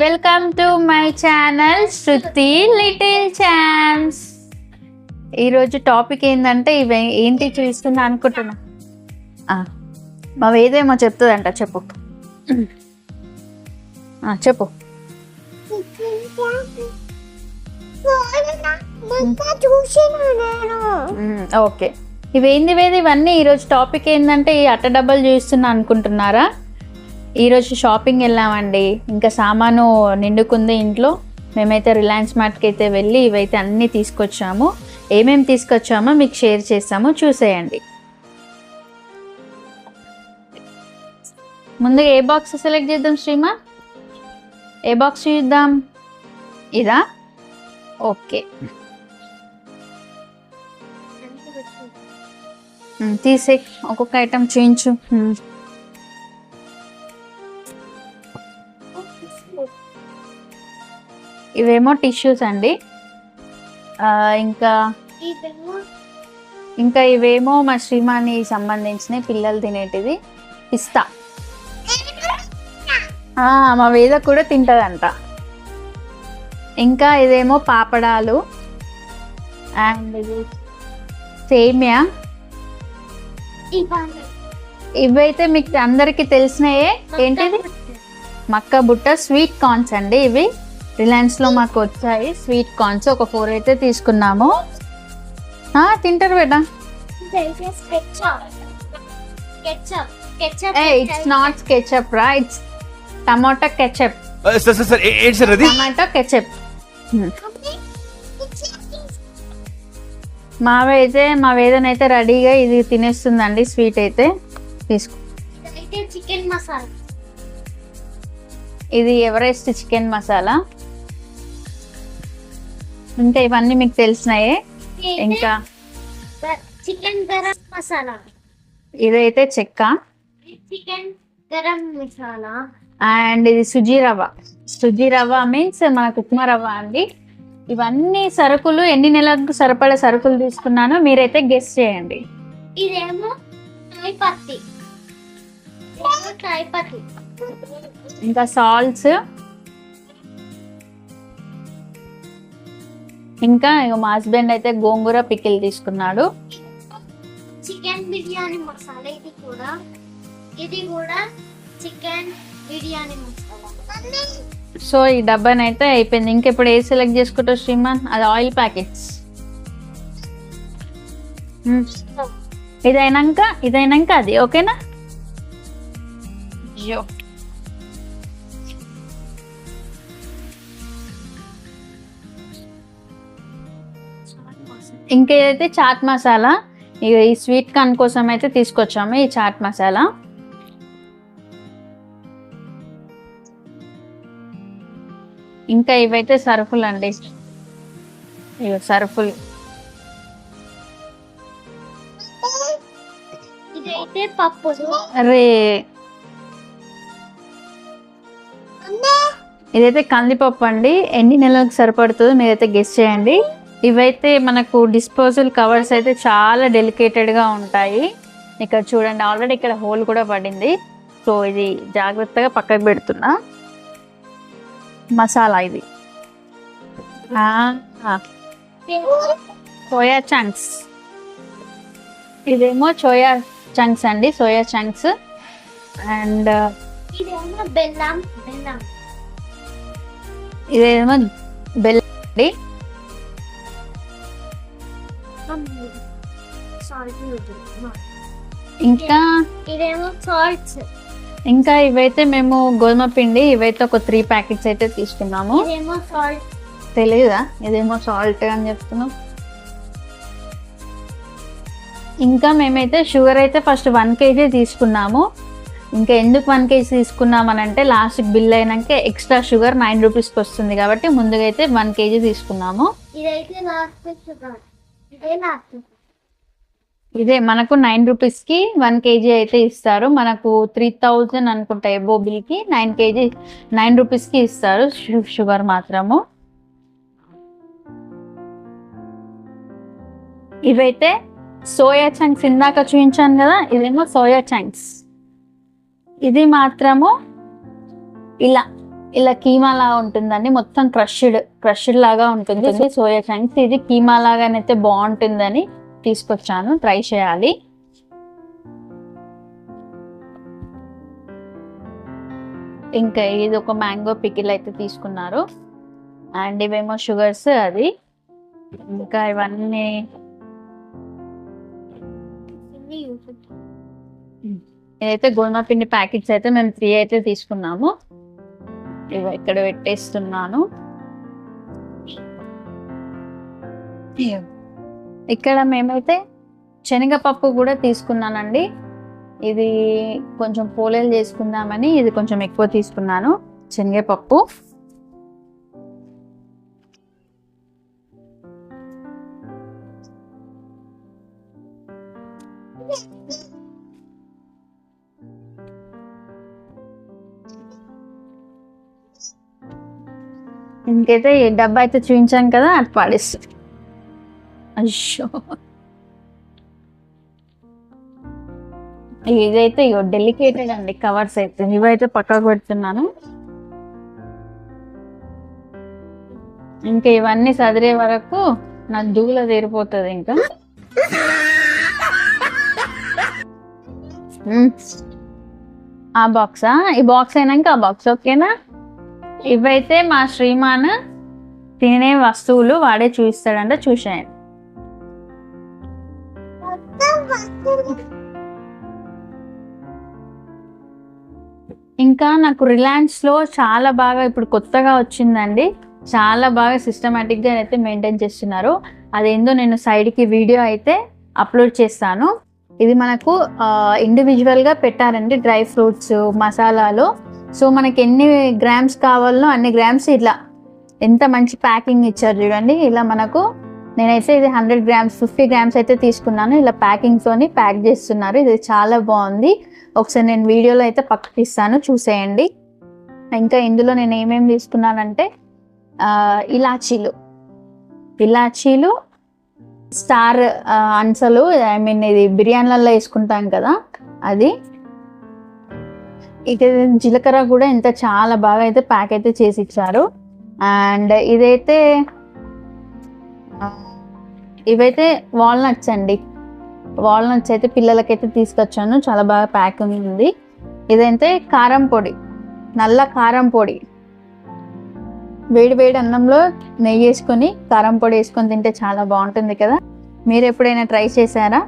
Welcome to my channel Shruti little chance ఈరోజు topic ఏంటంటే ఇవి ఏంటి చూస్తున్నా అనుకుంటున్నా. మా వేదేమో చెప్తుందంట చెప్పు. చెప్పు. ఓకే. ఇవేంది వేది? ఇవన్నీ ఈరోజు టాపిక్ ఏంటంటే ఈ అట్ట డబ్బలు చూస్తున్నా అనుకుంటున్నారా? ఈరోజు షాపింగ్ వెళ్ళామండి. ఇంకా సామాను నిండుకుంది ఇంట్లో. మేమైతే రిలయన్స్ మార్ట్కి అయితే వెళ్ళి ఇవైతే అన్నీ తీసుకొచ్చాము. ఏమేమి తీసుకొచ్చామో మీకు షేర్ చేస్తాము చూసేయండి. ముందుగా ఏ బాక్స్ సెలెక్ట్ చేద్దాం శ్రీమా? ఏ బాక్స్ చూద్దాం? ఇదా? ఓకే. తీసే ఒక్కొక్క ఐటమ్ చూయించు. ఇవేమో టిష్యూస్ అండి. ఇంకా ఇంకా ఇవేమో మా శ్రీమాని సంబంధించిన పిల్లలు తినేటిది పిస్తా. మా వేద కూడా తింటదంట. ఇంకా ఇదేమో పాపడాలు అండ్ సేమియా. ఇవైతే మీకు అందరికి తెలిసినాయే ఏంటిది? మక్క బుట్ట స్వీట్ కార్న్స్ అండి ఇవి. రిలయన్స్లో మాకు వచ్చాయి. స్వీట్ కార్న్స్ ఒక ఫోర్ అయితే తీసుకున్నాము. ఆ, తింటారు బేటా. ఏ ఇట్స్ నాట్ కెచప్ రా. It's tomato ketchup tomato ketchup మావి అయితే మా వేదన అయితే రెడీగా ఇది తినేస్తుందండి. స్వీట్ అయితే తీసుకో. చికెన్ మసాలా ఇది ఎవరెస్ట్ చికెన్ మసాలా ఇంకా ఇవన్నీ మీకు తెలిసినాయే? ఇంకా? చికెన్ గరం మసాలా. ఇదైతే చెక్క? చికెన్ గరం మసాలా. అండ్ ఇది సుజీ రవ్వ. సుజీ రవ్వ మీన్స్ మనకు ఉప్మా రవ్వ అండి. ఇవన్నీ సరుకులు ఎన్ని నెలలకు సరిపడే సరుకులు తీసుకున్నానో మీరైతే గెస్ట్ చేయండి. ఇదేమో ఇంకా సాల్ట్స్ ఇంకా మా హస్బెండ్ అయితే గోంగూర పికిల్ తీసుకున్నాడు. చికెన్ బిర్యానీ మసాలా ఇది కూడా. ఇది కూడా చికెన్ బిర్యానీ మసాలా. సో ఈ డబ్బాని అయితే అయిపోయింది. ఇంకెప్పుడు ఏ సెలెక్ట్ చేసుకుంటావు శ్రీమాన్? అది ఆయిల్ ప్యాకెట్స్. ఇదైనాక ఇదైనాక అది ఓకేనా? అయ్యో. ఇంకా ఏదైతే చాట్ మసాలా ఇక ఈ స్వీట్ కార్న్ కోసం అయితే తీసుకొచ్చాము ఈ చాట్ మసాలా. ఇంకా ఇవైతే సరుకులు అండి. ఇవి సరుకులు ఇదైతే పప్పులు అరే. ఇదైతే కందిపప్పు అండి. ఎన్ని నెలలకు సరిపడుతుందో మీరైతే గెస్ చేయండి. ఇవైతే మనకు డిస్పోజల్ కవర్స్ అయితే చాలా డెలికేటెడ్గా ఉంటాయి. ఇక్కడ చూడండి ఆల్రెడీ ఇక్కడ హోల్ కూడా పడింది. సో ఇది జాగ్రత్తగా పక్కకు పెడుతున్నా. మసాలా ఇది. సోయా చంక్స్ ఇదేమో సోయా చంక్స్ అండి సోయా చంక్స్ అండ్ ఇదేమో బెల్లం బెల్లం. ఇదేమో బెల్లం అండి. ఇంకా? ఇదేమో సాల్ట్స్ ఇంకా ఇవైతే మేము గోధుమ పిండి ఇవైతే ఒక త్రీ ప్యాకెట్స్ అయితే తీసుకున్నాము. ఇదేమో సాల్ట్ తెలియదా ఇదేమో సాల్ట్ అని చెప్తున్నాం. ఇంకా మేమైతే షుగర్ అయితే ఫస్ట్ వన్ కేజీ తీసుకున్నాము. ఇంకా ఎందుకు వన్ కేజీ తీసుకున్నాం అని అంటే లాస్ట్ బిల్ అయినాక ఎక్స్ట్రా షుగర్ నైన్ రూపీస్కి వస్తుంది కాబట్టి ముందుగా అయితే వన్ కేజీ తీసుకున్నాము. ఇదైతే లాస్ట్ షుగర్ ఇదే మనకు నైన్ రూపీస్కి వన్ కేజీ అయితే ఇస్తారు. మనకు త్రీ థౌజండ్ అనుకుంటా ఎబో బిల్కి నైన్ కేజీ నైన్ రూపీస్కి ఇస్తారు. షుగర్ మాత్రము. ఇవైతే సోయా చంక్స్ ఇందాక చూపించాను కదా ఇదేమో సోయా చంక్స్. ఇది మాత్రము ఇలా ఇలా కీమా లాగా ఉంటుందండి. మొత్తం క్రష్డ్ క్రష్డ్ లాగా ఉంటుంది. సోయా చంక్స్ ఇది కీమా లాగానైతే బాగుంటుందని తీసుకొచ్చాను. ట్రై చేయాలి. ఇంకా ఇది ఒక మ్యాంగో పికిల్ అయితే తీసుకున్నారు. అండ్ ఇవేమో షుగర్స్ అది. ఇంకా ఇవన్నీ ఇదైతే గోధుమ పిండి ప్యాకెట్స్ అయితే మేము త్రీ అయితే తీసుకున్నాము. ఇవి ఇక్కడ పెట్టేస్తున్నాను. ఇక్కడ మేమైతే శనగపప్పు కూడా తీసుకున్నానండి. ఇది కొంచెం పోలేలు చేసుకుందామని ఇది కొంచెం ఎక్కువ తీసుకున్నాను శనగపప్పు. ఇంకైతే ఈ డబ్బా అయితే చూపించాను కదా అది పాడేస్తుంది. అయ్యో. ఇదైతే ఇగో డెలికేటెడ్ అండి కవర్స్ అయితే. ఇవైతే పక్కకు పెడుతున్నాను. ఇంకా ఇవన్నీ సదిరే వరకు నా దూల తీరిపోతుంది ఇంకా. ఆ బాక్సా? ఈ బాక్స్ అయినాక ఆ బాక్స్ ఓకేనా? ఇవైతే మా శ్రీమాన్ తినే వస్తువులు వాడే చూపిస్తాడంట చూసాను ఇంకా నాకు రిలయన్స్లో చాలా బాగా ఇప్పుడు కొత్తగా వచ్చిందండి. చాలా బాగా సిస్టమేటిక్గా అయితే మెయింటైన్ చేస్తున్నారు. అదేందో నేను సైడ్కి వీడియో అయితే అప్లోడ్ చేస్తాను. ఇది మనకు ఇండివిజువల్గా పెట్టారండి డ్రై ఫ్రూట్స్ మసాలాలు. సో మనకి ఎన్ని గ్రామ్స్ కావాలో అన్ని గ్రామ్స్ ఇట్లా. ఎంత మంచి ప్యాకింగ్ ఇచ్చారు చూడండి. ఇలా మనకు నేనైతే ఇది హండ్రెడ్ గ్రామ్స్ ఫిఫ్టీ గ్రామ్స్ అయితే తీసుకున్నాను. ఇలా ప్యాకింగ్తోని ప్యాక్ చేస్తున్నారు. ఇది చాలా బాగుంది. ఒకసారి నేను వీడియోలో అయితే పక్కకి ఇస్తాను చూసేయండి. ఇంకా ఇందులో నేను ఏమేమి తీసుకున్నానంటే ఇలాచీలు. ఇలాచీలు స్టార్ అన్సలు ఐ మీన్ ఇది బిర్యానీలలో వేసుకుంటాం కదా అది. ఇక జీలకర్ర కూడా ఇంత చాలా బాగా అయితే ప్యాక్ అయితే చేసి ఇచ్చారు. అండ్ ఇదైతే ఇవైతే వాల్నట్స్ అండి. వాల్నట్స్ అయితే పిల్లలకైతే తీసుకొచ్చాను. చాలా బాగా ప్యాకింగ్ ఉంది. ఇదైతే కారం పొడి. నల్ల కారం పొడి. వేడి వేడి అన్నంలో నెయ్యి వేసుకొని కారం పొడి వేసుకొని తింటే చాలా బాగుంటుంది కదా. మీరు ఎప్పుడైనా ట్రై చేశారా?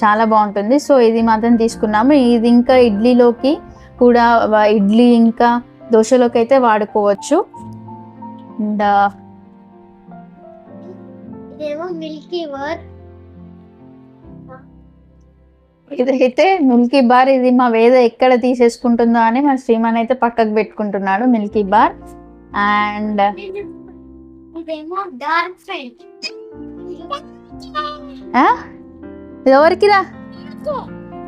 చాలా బాగుంటుంది. సో ఇది మాత్రం తీసుకున్నాము. ఇది ఇంకా ఇడ్లీలోకి కూడా ఇడ్లీ ఇంకా దోశలోకి అయితే వాడుకోవచ్చు. అండ్ ఇదైతే మిల్కీ బార్ ఇది మా వేద ఎక్కడ తీసేసుకుంటుందో అని మా శ్రీమాన్ అయితే పక్కకు పెట్టుకుంటున్నాడు మిల్కీ బార్. అండ్ ఇది ఎవరికిరా?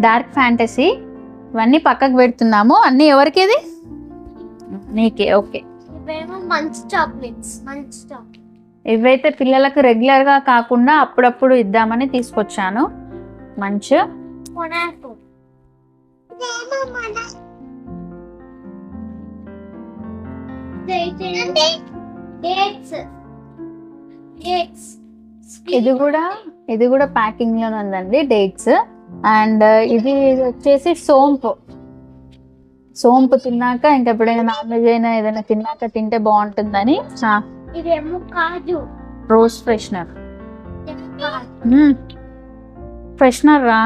Dark Fantasy. ఇవన్నీ పక్కకు పెడుతున్నాము. అన్నీ ఎవరికి ఇది నీకే ఓకే. ఇవేమో మంచి చాక్లెట్స్ మంచి చాక్లెట్. ఇవైతే పిల్లలకు రెగ్యులర్గా కాకుండా అప్పుడప్పుడు ఇద్దామని తీసుకొచ్చాను. మంచి. పొటాటో డేట్స్ డేట్స్ ఇది కూడా ఇది కూడా ప్యాకింగ్లోనే ఉందండి డేట్స్ అండ్ ఇది వచ్చేసి సోంపు. సోంపు తిన్నాక ఇంకా ఎప్పుడైనా నాన్ వెజ్ అయినా ఏదైనా తిన్నాక తింటే బాగుంటుందని. ఇదేమో కాజు. Rose freshener. ఫ్రెషనర్ రా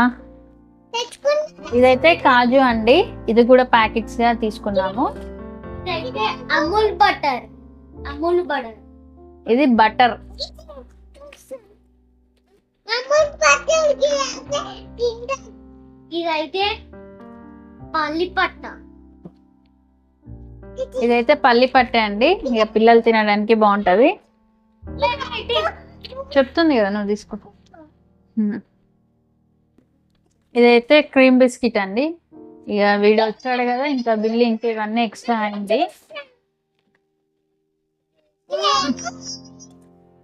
ఇదైతే కాజు అండి. ఇది కూడా ప్యాకెట్స్గా తీసుకున్నాము అమూల్ బటర్. అమూల్ బటర్. ఇది బటర్. ఇదైతే పల్లిపట్ట. ఇదైతే పల్లి పట్టే అండి. ఇక పిల్లలు తినడానికి బాగుంటది. చెప్తుంది కదా నువ్వు తీసుకో. ఇదైతే క్రీమ్ బిస్కెట్ అండి. ఇక వీడు వచ్చాడు కదా ఇంకా బిల్లు ఇంకా ఇవన్నీ ఎక్స్ట్రా అయింది.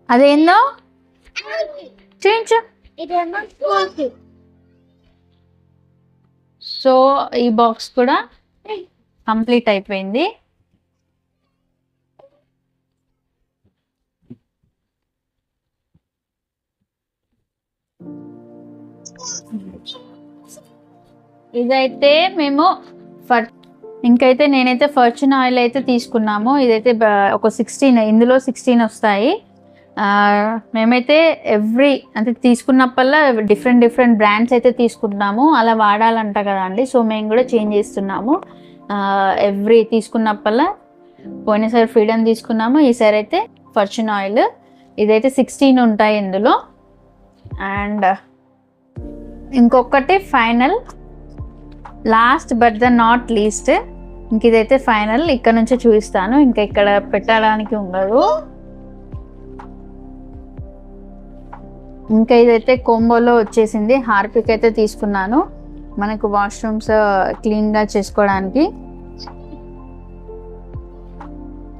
అదేందో? చేయించు. సో ఈ బాక్స్ కూడా కంప్లీట్ అయిపోయింది. ఇదైతే మేము ఫర్ ఇంకైతే నేనైతే ఫర్చున్ ఆయిల్ అయితే తీసుకున్నాము. ఇదైతే ఒక సిక్స్టీన్ ఇందులో సిక్స్టీన్ వస్తాయి. మేమైతే ఎవ్రీ అంటే తీసుకున్నప్పల్లా డిఫరెంట్ డిఫరెంట్ బ్రాండ్స్ అయితే తీసుకుంటున్నాము. అలా వాడాలంట కదా అండి. సో మేము కూడా చేంజ్ చేస్తున్నాము. ఎవ్రీ తీసుకున్నప్పల్లా పోయినసారి ఫ్రీడమ్ తీసుకున్నాము. ఈసారి అయితే ఫార్చ్యూన్ ఆయిల్. ఇదైతే సిక్స్టీన్ ఉంటాయి ఇందులో. అండ్ ఇంకొకటి final. Last but the not least. ఇంక ఇదైతే ఫైనల్. ఇక్కడ నుంచే చూపిస్తాను. ఇంకా ఇక్కడ పెట్టడానికి ఉండదు. ఇంకా ఇదైతే కోంబోలో వచ్చేసింది. హార్పిక్ అయితే తీసుకున్నాను. మనకు వాష్రూమ్స్ క్లీన్గా చేసుకోవడానికి.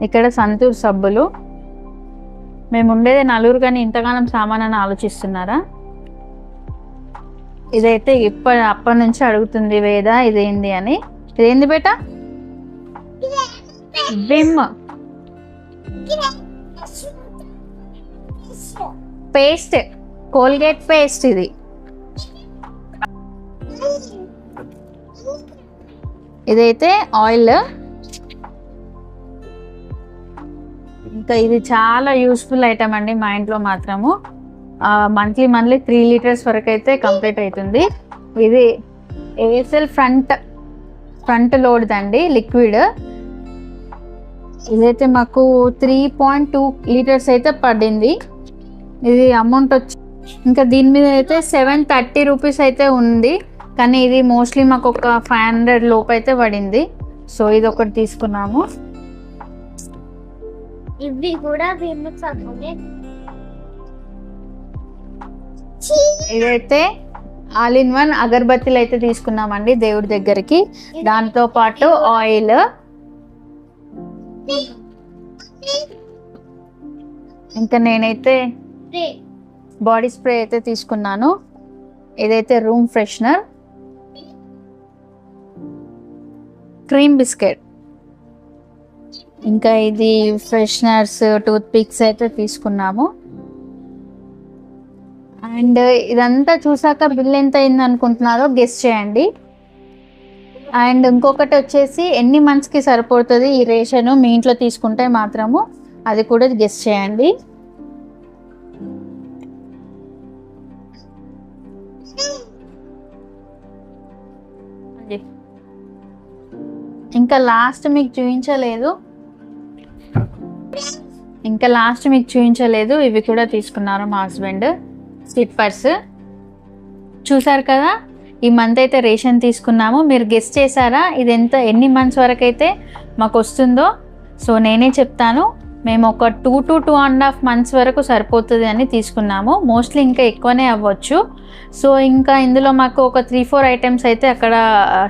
ఇక్కడ సంతూర్ సబ్బులు. మేము ఉండేది నలుగురు కానీ ఇంతగానం సామాన్ అని ఆలోచిస్తున్నారా? ఇదైతే ఇప్ప అప్పటి నుంచి అడుగుతుంది వేద ఇదేంది అని. ఇదేంది బేట? విమ్. పేస్ట్ కోల్గేట్ పేస్ట్ ఇది. ఇదైతే ఆయిల్. ఇంకా ఇది చాలా యూస్ఫుల్ ఐటమ్ అండి మా ఇంట్లో మాత్రము. మంత్లీ మంత్లీ త్రీ లీటర్స్ వరకు అయితే కంప్లీట్ అవుతుంది ఇది ఏఎస్ఎల్ ఫ్రంట్ ఫ్రంట్ లోడ్ది అండి లిక్విడ్. ఇదైతే మాకు త్రీ పాయింట్ టూ లీటర్స్ అయితే పడింది. ఇది అమౌంట్ వచ్చి ఇంకా దీని మీద అయితే సెవెన్ థర్టీ రూపీస్ అయితే ఉంది. కానీ ఇది మోస్ట్లీ మాకు ఒక ఫైవ్ హండ్రెడ్ లోపు అయితే పడింది. సో ఇది ఒకటి తీసుకున్నాము. ఇవి కూడా ఇదైతే ఆల్ ఇన్ వన్ అగరబత్తిలు అయితే తీసుకున్నామండి దేవుడి దగ్గరికి. దాంతో పాటు ఆయిల్. ఇంకా నేనైతే బాడీ స్ప్రే అయితే తీసుకున్నాను. ఇదైతే రూమ్ ఫ్రెషనర్ క్రీమ్ బిస్కెట్. ఇంకా ఇది ఫ్రెషనర్స్ టూత్ పిక్స్ అయితే తీసుకున్నాము. అండ్ ఇదంతా చూసాక బిల్ ఎంత అయింది అనుకుంటున్నారో గెస్ చేయండి. అండ్ ఇంకొకటి వచ్చేసి ఎన్ని మంత్స్కి సరిపోతుంది ఈ రేషన్ మీ ఇంట్లో తీసుకుంటే మాత్రము అది కూడా గెస్ చేయండి. ఇంకా లాస్ట్ మీకు చూపించలేదు. ఇంకా లాస్ట్ మీకు చూపించలేదు. ఇవి కూడా తీసుకున్నారు మా హస్బెండ్. స్లిప్పర్స్. చూసారు కదా? ఈ మంత్ అయితే రేషన్ తీసుకున్నాము. మీరు గెస్ట్ చేశారా? ఇది ఎంత ఎన్ని మంత్స్ వరకు అయితే మాకు వస్తుందో? సో నేనే చెప్తాను. మేము ఒక two to two and half months వరకు సరిపోతుంది అని తీసుకున్నాము. మోస్ట్లీ ఇంకా ఎక్కువనే అవ్వచ్చు. సో ఇంకా ఇందులో మాకు ఒక త్రీ ఫోర్ ఐటమ్స్ అయితే అక్కడ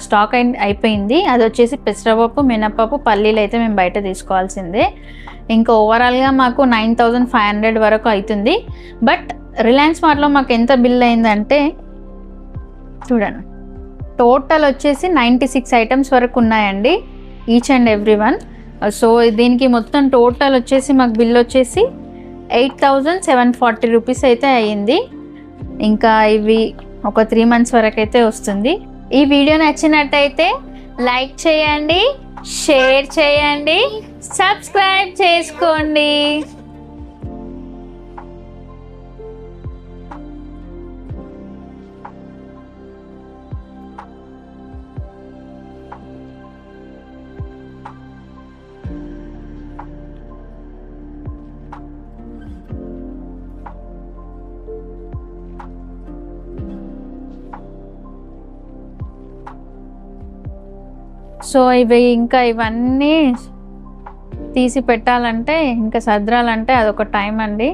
స్టాక్ అయి అయిపోయింది. అది వచ్చేసి పెసరపప్పు మినపప్పు పల్లీలు అయితే మేము బయట తీసుకోవాల్సిందే. ఇంకా ఓవరాల్గా మాకు నైన్ థౌజండ్ ఫైవ్ హండ్రెడ్ వరకు అవుతుంది బట్ రిలయన్స్ మార్ట్లో మాకు ఎంత బిల్ అయిందంటే చూడండి. టోటల్ వచ్చేసి నైంటీ సిక్స్ ఐటమ్స్ వరకు ఉన్నాయండి each and every one Uh, so దీనికి మొత్తం టోటల్ వచ్చేసి మాకు బిల్ వచ్చేసి eight thousand seven forty rupees అయితే అయ్యింది. ఇంకా ఇవి ఒక త్రీ మంత్స్ వరకు అయితే వస్తుంది. ఈ వీడియో నచ్చినట్టయితే లైక్ చేయండి షేర్ చేయండి సబ్స్క్రైబ్ చేసుకోండి. సో ఇవి ఇంకా ఇవన్నీ తీసి పెట్టాలంటే ఇంకా సదరాలంటే అదొక టైం అండి.